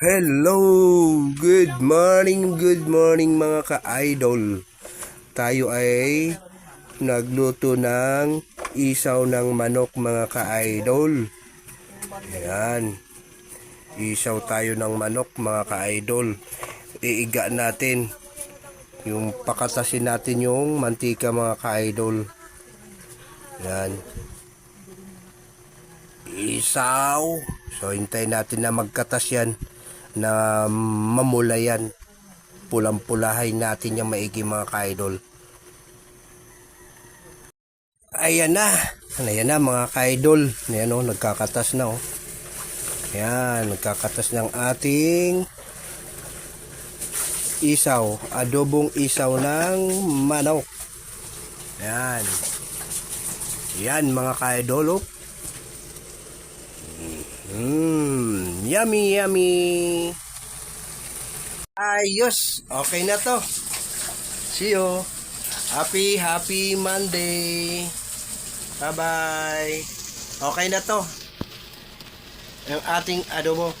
Hello! Good morning, good morning mga ka-idol. Tayo ay nagluto ng isaw ng manok mga ka-idol. Ayan. Isaw tayo ng manok mga ka-idol. Iiga natin. Yung pakatasin natin yung mantika mga ka-idol. Ayan. Isaw. So, hintayin natin na magkatas yan na mamula yan. Pulang-pulahay natin yung maigi mga ka-idol. Ayan na. Ayan na mga ka-idol. Ayan o, nagkakatas na o. Ayan, nagkakatas ng ating isaw. Adobong isaw ng manok. Ayan. Ayan mga ka-idol o. Mmm, yummy, yummy. Ayos, okay na to. See you. Happy, happy Monday. Bye-bye. Okay na to. Ang ating adobo.